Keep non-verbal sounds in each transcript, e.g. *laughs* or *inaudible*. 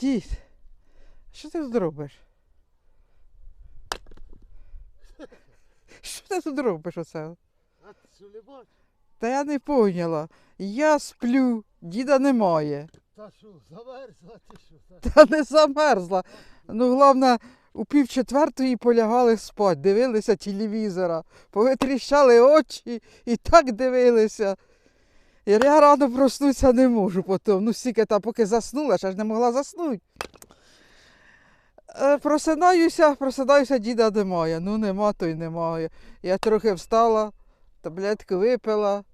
Дід, що ти тут робиш? Що ти тут робиш оце? А ти що не бачиш? Та я не поняла. Я сплю, діда немає. Та що, замерзла ти що? Та... Та не замерзла. Ну, головне, у пів четвертої полягали спать, дивилися телевізора, повитріщали очі і так дивилися. І я рано проснутися не можу потім. Ну, стільки там, поки заснула, ще ж не могла заснути. Е, Просинаюся, просинаюся, діда немає. Ну, нема, то й немає. Я трохи встала, таблетку випила,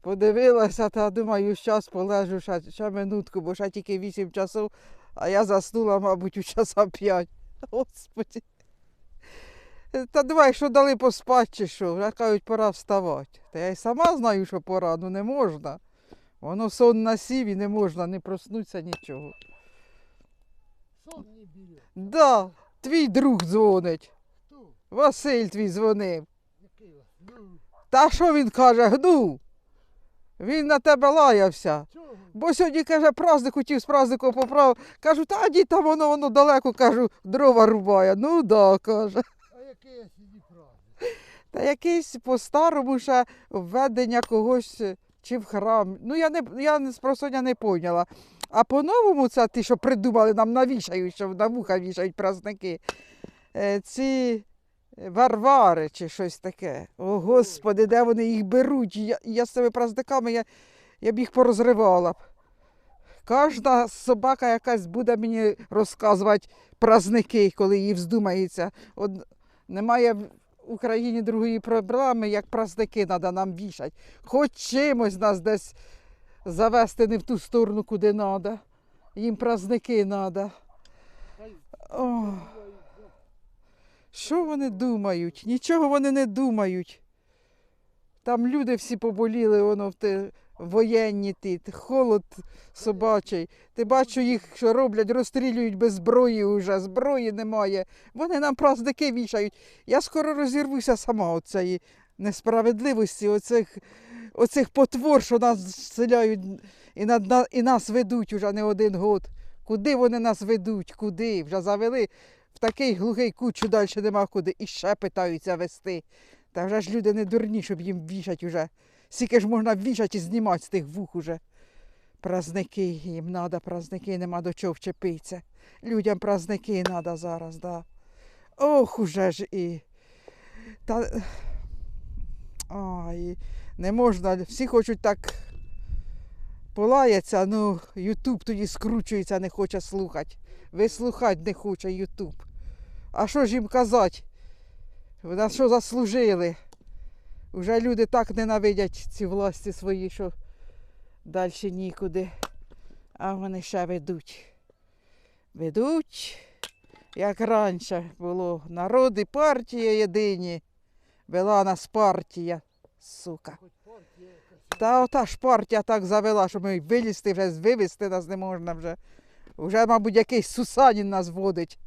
подивилася та думаю, зараз полежу ще, ще минутку, бо ще тільки 8 часов, а я заснула, мабуть, у часа 5. Господи. Та давай, що дали поспати чи що, вже кажуть, пора вставати. Та я й сама знаю, що пора, ну не можна. Воно сон насів і не можна не проснутися нічого. Сон не бере. Да, твій друг дзвонить. Хто? Василь твій дзвонив. Який? Ну, Та що він каже, гну? Він на тебе лаявся. чого? Бо сьогодні, каже, праздник хотів з празднику поправ. Кажу, та дід там воно, воно далеко, кажу, дрова рубає. Ну да, каже. Я сьогодні праздник? Та якийсь по-старому ще введення когось е, чи в храм. Ну, я не я не- просто не поняла. А по-новому це ті, що придумали, нам навішають, що на вуха вішають праздники. Е, Ці варвари чи щось таке. О, Господи, де вони їх беруть? Я, я з цими праздниками я, я б їх порозривала. Кожна собака якась буде мені розказувати праздники, коли їй вздумається. От немає в Україні другої проблеми, як праздники треба нам вішати. Хоч чимось нас десь завести не в ту сторону, куди треба. Їм праздники треба. Що вони думають? Нічого вони не думають. Там люди всі поболіли, воно в те воєнні ті, холод собачий. Ти бачу їх, що роблять, розстрілюють без зброї вже, зброї немає. Вони нам праздники вішають. Я скоро розірвуся сама цієї несправедливості, оцих, оцих потвор, що нас селяють і, над, і нас ведуть уже не один год. Куди вони нас ведуть? Куди? Вже завели в такий глухий що далі нема куди. І ще питаються вести. Та вже ж люди не дурні, щоб їм вішать уже. Скільки ж можна вішати і знімати з тих вух уже. Праздники, їм треба праздники, нема до чого вчепитися. Людям праздники треба зараз, да. Ох, уже ж і. Та... Ай, не можна, всі хочуть так полаяться, ну Ютуб тоді скручується, не хоче слухати. Вислухати не хоче Ютуб. А що ж їм казати? На що заслужили? Уже люди так ненавидять ці власті свої, що далі нікуди. А вони ще ведуть. Ведуть, як раніше було. Народ і партія єдині. Вела нас партія, сука. Та ота ж партія так завела, що ми вилізти вже, вивезти нас не можна вже. Уже, мабуть, якийсь Сусанін нас водить.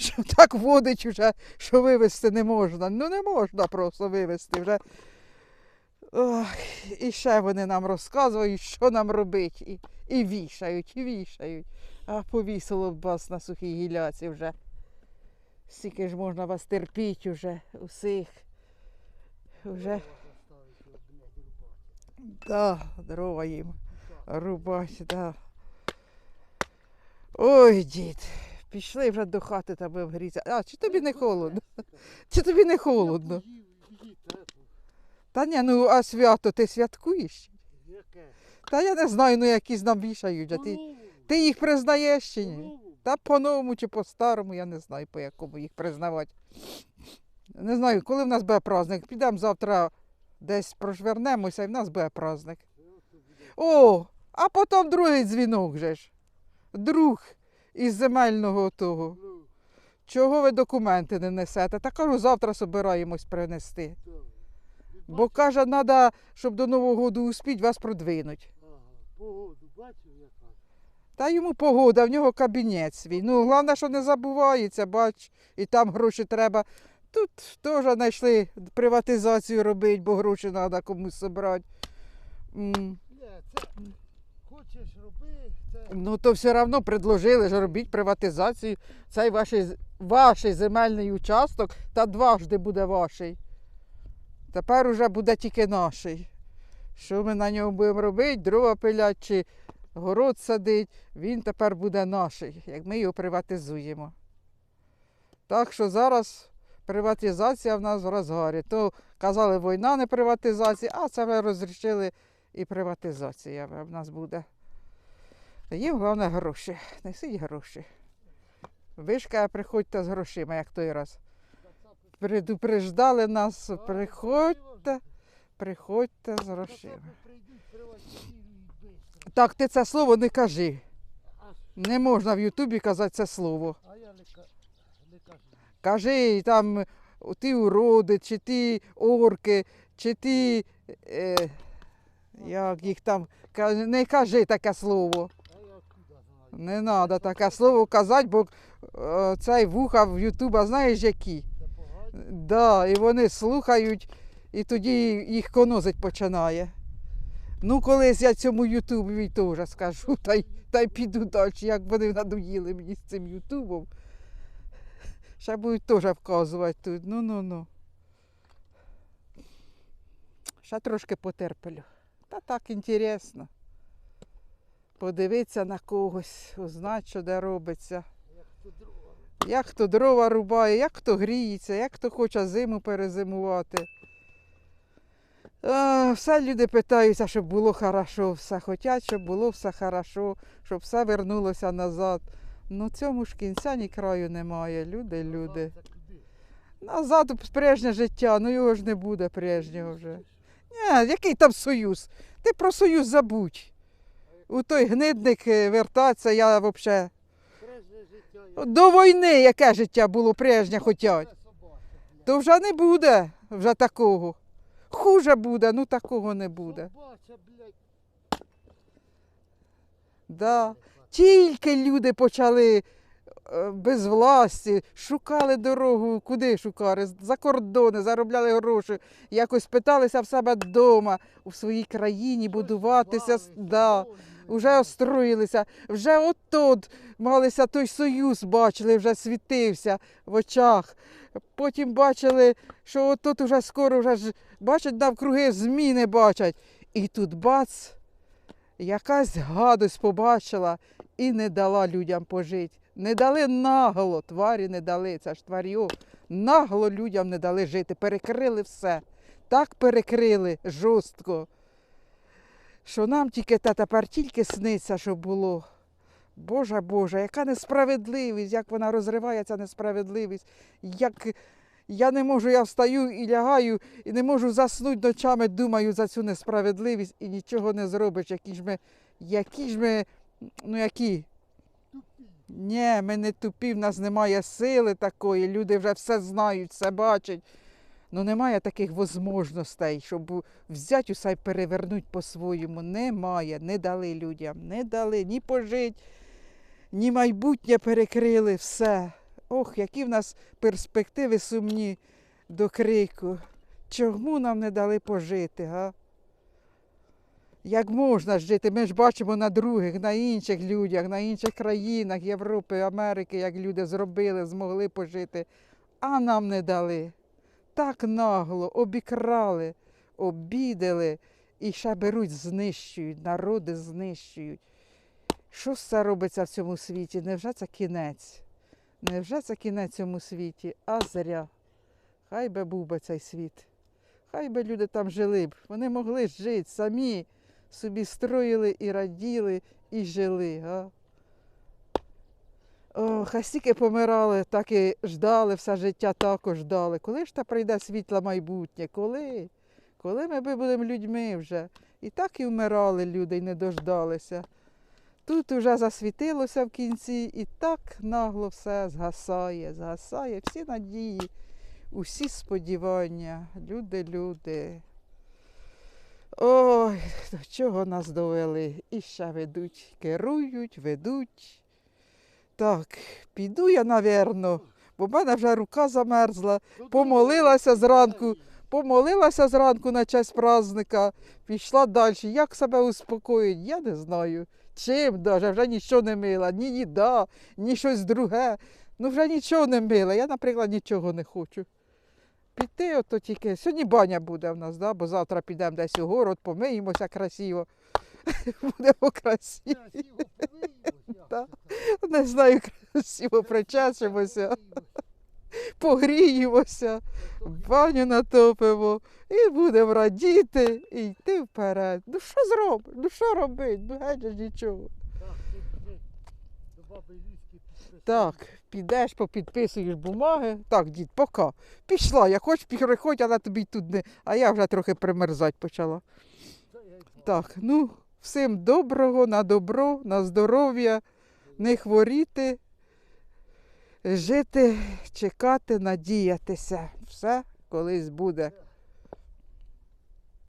Що так водить вже, що вивезти не можна. Ну не можна просто вивезти вже. Ох, і ще вони нам розказують, що нам робити. І, і вішають, і вішають. А повісило б вас на сухій гіляці вже. Скільки ж можна вас терпіти вже усіх. Рубати. Да, дрова їм рубать, да. Ой, дід, пішли вже до хати тебе вгріться. А, чи тобі не холодно? *laughs* Чи тобі не холодно? Та ні, ну а свято ти святкуєш? Яке? Та я не знаю, ну якісь нам вішають. А ти, ти їх признаєш чи ні? Та по-новому чи по-старому, я не знаю, по якому їх признавати. Не знаю, коли в нас буде праздник. Підемо завтра десь прошвернемося і в нас буде праздник. О, а потім другий дзвінок же ж. Друг із земельного того. Чого ви документи не несете? Та кажу, завтра собираємось принести. Бо каже, треба, щоб до Нового року успіть, вас продвинуть. Погоду бачив яка? Та йому погода, в нього кабінет свій. Ну, головне, що не забувається, бач, і там гроші треба. Тут теж знайшли приватизацію робити, бо гроші треба комусь зібрати. М, Ні, це хоч хочеш роби, це Ну то все одно предложили ж робіть приватизацію. Цей ваш, ваш земельний участок та дважди буде ваший. Тепер уже буде тільки наший. Що ми на ньому будемо робити, дрова пилять чи город садить, він тепер буде наший, як ми його приватизуємо. Так що зараз приватизація в нас в розгарі. То казали, війна не приватизація, а це ми розрішили і приватизація в нас буде. Їм головне гроші. Несіть гроші. Вишка, приходьте з грошима, як той раз. Предупреждали нас, приходьте, приходьте з грошима. Так, ти це слово не кажи. Не можна в Ютубі казати це слово. а я не, кажу. Кажи там ті уроди, чи ті орки, чи ті. Е, як їх там. Не кажи таке слово. А я откуда знаю? Не треба таке слово казати, бо е, цей вуха в Ютуба знаєш які. Да, і вони слухають, і тоді їх конозить починає. Ну, колись я цьому Ютубові теж скажу, та й, та й піду далі, як вони надоїли мені з цим Ютубом. Ще будуть теж вказувати тут. Ну, ну, ну. Ще трошки потерплю. Та так інтересно. Подивитися на когось, узнати, що де робиться. Як хто дрова рубає, як хто гріється, як хто хоче зиму перезимувати. А, все люди питаються, щоб було хорошо, все хочуть, щоб було все хорошо, щоб все вернулося назад. Ну цьому ж кінця ні краю немає. Люди, люди. Назад прежнє життя, ну його ж не буде прежнього вже. Ні, який там союз? Ти про союз забудь. У той гнидник е, вертатися, я взагалі. До війни яке життя було прежнє хотять. То вже не буде вже такого. Хуже буде, ну такого не буде. Да. Тільки люди почали е, без власті, шукали дорогу, куди шукали? За кордони, заробляли гроші, якось питалися в себе вдома, у своїй країні будуватися. Да. Вже остроїлися, вже отут малися той союз, бачили, вже світився в очах. Потім бачили, що отут вже скоро вже ж бачать навкруги зміни бачать. І тут бац, якась гадость побачила і не дала людям пожити. Не дали нагло, тварі не дали, це ж тварю. Нагло людям не дали жити, перекрили все. Так перекрили жорстко що нам тільки та тепер тільки сниться, що було. Боже Боже, яка несправедливість, як вона розриває ця несправедливість. Як я не можу, я встаю і лягаю, і не можу заснути ночами, думаю за цю несправедливість і нічого не зробиш. Які ж ми, які ж ми, ну які? Ні, ми не тупі, в нас немає сили такої, люди вже все знають, все бачать. Ну немає таких можливостей, щоб взяти усе й перевернути по-своєму. Немає, не дали людям, не дали ні пожити, ні майбутнє перекрили, все. Ох, які в нас перспективи сумні до крику. Чому нам не дали пожити, га? Як можна жити? Ми ж бачимо на других, на інших людях, на інших країнах Європи, Америки, як люди зробили, змогли пожити, а нам не дали. Так нагло обікрали, обідали і ще беруть, знищують, народи знищують. Що це робиться в цьому світі? Невже це кінець? Невже це кінець цьому світі? А зря. Хай би був би цей світ. Хай би люди там жили б. Вони могли жити самі, собі строїли і раділи, і жили. Га? Ох, а стільки помирали, так і ждали, все життя також ждали. Коли ж та прийде світле майбутнє? Коли? Коли ми будемо людьми вже? І так і вмирали люди, і не дождалися. Тут уже засвітилося в кінці, і так нагло все згасає, згасає, всі надії, усі сподівання, люди, люди. Ой, до чого нас довели? І ще ведуть, керують, ведуть. Так, піду я, напевно, бо в мене вже рука замерзла. Помолилася зранку. Помолилася зранку на честь праздника, пішла далі. Як себе успокоїть, я не знаю. Чим даже, вже нічого не мила, ні їда, ні щось друге. Ну вже нічого не мила. Я, наприклад, нічого не хочу. Піти ото тільки. Сьогодні баня буде в нас, да? бо завтра підемо десь у город, помиємося красиво. *laughs* Будемо красиві. Красиво помиємось, Та. як це *laughs* Не знаю, красиво причешемося, погріємося, баню натопимо і будемо радіти і йти вперед. Ну що зробиш? Ну що робити? Ну геть ж нічого. Так, підеш, попідписуєш бумаги. Так, дід, пока. Пішла, як хочеш, приходь, але тобі тут не. А я вже трохи примерзати почала. Я. Так, ну, всім доброго, на добро, на здоров'я, не хворіти, жити, чекати, надіятися. Все колись буде.